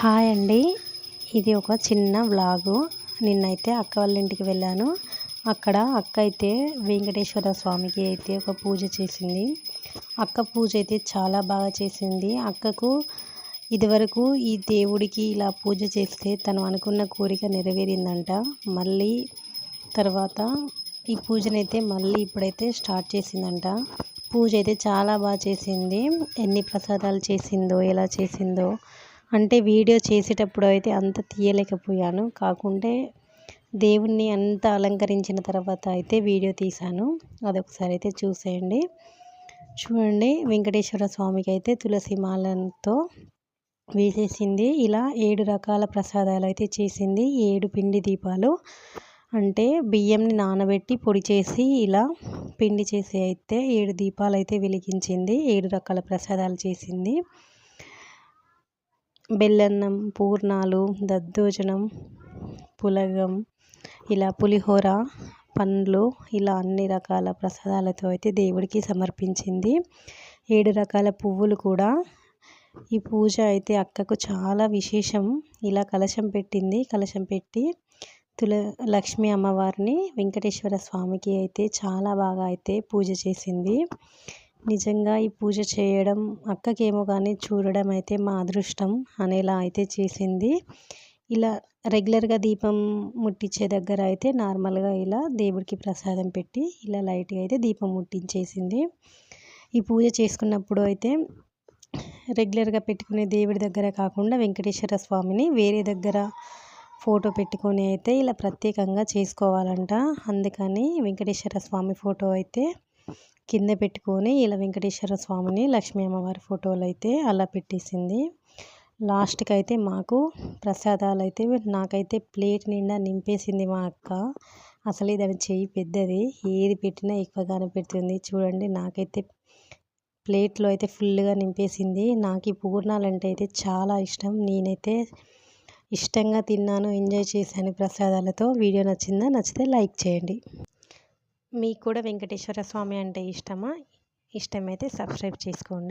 Hi అండి. ఇది ఒక చిన్న వ్లాగు. నిన్నైతే అక్క వాళ్ళ ఇంటికి వెళ్ళాను. అక్కడ అక్క అయితే వెంకటేశ్వర స్వామికి అయితే ఒక పూజ చేసింది. అక్క పూజ అయితే చాలా బాగా చేసింది. అక్కకు ఇదివరకు ఈ దేవుడికి ఇలా పూజ చేస్తే తను అనుకున్న కోరిక నెరవేరిందంట. మళ్ళీ తర్వాత ఈ పూజనైతే మళ్ళీ ఇప్పుడైతే స్టార్ట్ చేసిందంట. పూజ అయితే చాలా బాగా చేసింది. ఎన్ని ప్రసాదాలు చేసిందో ఎలా చేసిందో అంటే వీడియో చేసేటప్పుడు అయితే అంత తీయలేకపోయాను. కాకుంటే దేవుణ్ణి అంత అలంకరించిన తర్వాత అయితే వీడియో తీశాను. అదొకసారి అయితే చూసేయండి. చూడండి వెంకటేశ్వర స్వామికి అయితే తులసి మాలతో వేసేసింది. ఇలా ఏడు రకాల ప్రసాదాలు అయితే చేసింది. ఏడు పిండి దీపాలు. అంటే బియ్యంని నానబెట్టి పొడి చేసి ఇలా పిండి చేసి అయితే ఏడు దీపాలు అయితే వెలిగించింది. ఏడు రకాల ప్రసాదాలు చేసింది. బెల్లన్నం పూర్ణాలు దద్దోజనం పులగం ఇలా పులిహోర పండ్లు ఇలా అన్ని రకాల ప్రసాదాలతో అయితే దేవుడికి సమర్పించింది. ఏడు రకాల పువ్వులు కూడా. ఈ పూజ అయితే అక్కకు చాలా విశేషం. ఇలా కలశం పెట్టింది. కలశం పెట్టి తుల లక్ష్మీ అమ్మవారిని వెంకటేశ్వర స్వామికి అయితే చాలా బాగా అయితే పూజ చేసింది. నిజంగా ఈ పూజ చేయడం అక్కకేమో కానీ చూడడం అయితే మా అదృష్టం అనేలా అయితే చేసింది. ఇలా రెగ్యులర్గా దీపం ముట్టించే దగ్గర అయితే నార్మల్గా ఇలా దేవుడికి ప్రసాదం పెట్టి ఇలా లైట్గా అయితే దీపం ముట్టించేసింది. ఈ పూజ చేసుకున్నప్పుడు అయితే రెగ్యులర్గా పెట్టుకునే దేవుడి దగ్గర కాకుండా వెంకటేశ్వర స్వామిని వేరే దగ్గర ఫోటో పెట్టుకొని అయితే ఇలా ప్రత్యేకంగా చేసుకోవాలంట. అందుకని వెంకటేశ్వర స్వామి ఫోటో అయితే కింద పెట్టుకొని ఇలా వెంకటేశ్వర స్వామిని లక్ష్మీ అమ్మవారి ఫోటోలు అయితే అలా పెట్టేసింది. లాస్ట్కి అయితే మాకు ప్రసాదాలు అయితే నాకైతే ప్లేట్ నిండా నింపేసింది మా అక్క. అసలు దాని చెయ్యి పెద్దది ఏది పెట్టినా ఎక్కువగానే పెడుతుంది. చూడండి నాకైతే ప్లేట్లో అయితే ఫుల్గా నింపేసింది. నాకు ఈ పూర్ణాలు అంటే అయితే చాలా ఇష్టం. నేనైతే ఇష్టంగా తిన్నాను ఎంజాయ్ చేశాను ప్రసాదాలతో. వీడియో నచ్చిందా? నచ్చితే లైక్ చేయండి. మీకు కూడా వెంకటేశ్వర స్వామి అంటే ఇష్టమా? ఇష్టమైతే సబ్స్క్రైబ్ చేసుకోండి.